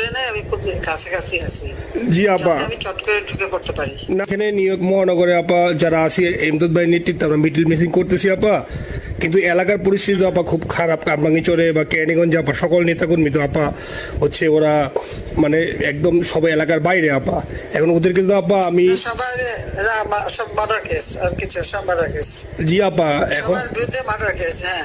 নাই আমি খুব কাছাকাছি আছি। জি আপা। আমি চট করে ঢুকে পড়তে পারি। না, এখানে নিউ মহানগরে আপা যারা আছি এমদাদ ভাই নেতৃত্বে আমরা মিডিল মিসিং করতেছি আপা। কিন্তু এলাকার পরিস্থিতি আপা খুব খারাপ। কারমাঙ্গিচরে বা ক্যানিগঞ্জে আপা সকল নেতাকর্মী তো আপা হচ্ছে ওরা মানে একদম সবাই এলাকার বাইরে আপা। এখন ওদেরকে তো আপা আমি জি আপা এখন বিরুদ্ধে মার্ডার কেস হ্যাঁ।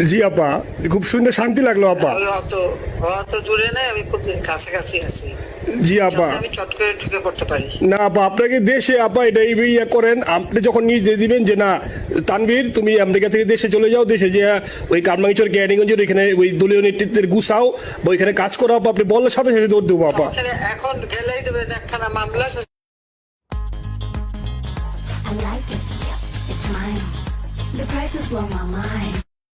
জি আপা খুব শুনে শান্তি লাগল আপা অত অত দূরে নাই আমি খুব কাছাকাছি আছি জি আপা আমি চট করে ঢুকে পড়তে পারি না আপা আপনাকে দেশে আপা এটা এই ইয়ে করেন আপনি যখন নিজ দিয়ে দিবেন যে না তানভীর তুমি আমেরিকা থেকে দেশে চলে যাও দেশে যে ওই কারমাঙ্গিচর ক্যানিগঞ্জের ওইখানে ওই দলীয় নেতৃত্বের গুছাও বা ওইখানে কাজ করো আপা আপনি বললে সাথে সাথে দৌড় দেবো আপা এখন গেলেই দেবেন একখানা মামলা I like it. It's mine. The prices blow my mind.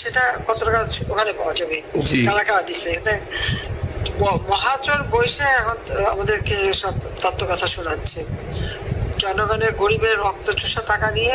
সেটা কত টাকা ওখানে পাওয়া যাবে। কারা কারা দিছে মহাচর বৈশে এখন আমাদেরকে সব তত্ত্ব কথা শোনাচ্ছে। জনগণের গরিবের রক্ত চুষা টাকা নিয়ে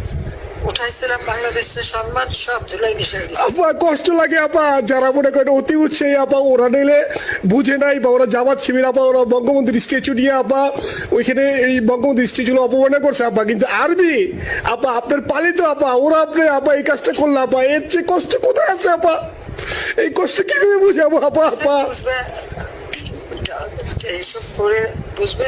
উঠাইছিলাম বাংলাদেশের সম্মান সব ধুলাই মিশাই আপা কষ্ট লাগে আপা। যারা মনে করেন অতি উৎসাহী আপা ওরা নিলে বুঝে নাই বা ওরা জামাত শিবির আপা ওরা বঙ্গবন্ধুর স্ট্যাচু নিয়ে আপা ওইখানে এই বঙ্গবন্ধুর স্ট্যাচু অপমানে করছে আপা। কিন্তু আরবি আপা আপনার পালিত আপা ওরা আপনি আপা এই কাজটা করল আপা। এর চেয়ে কষ্ট কোথায় আছে আপা? এই কষ্ট কীভাবে বুঝাবো আপা আপা? এইসব করে বুঝবে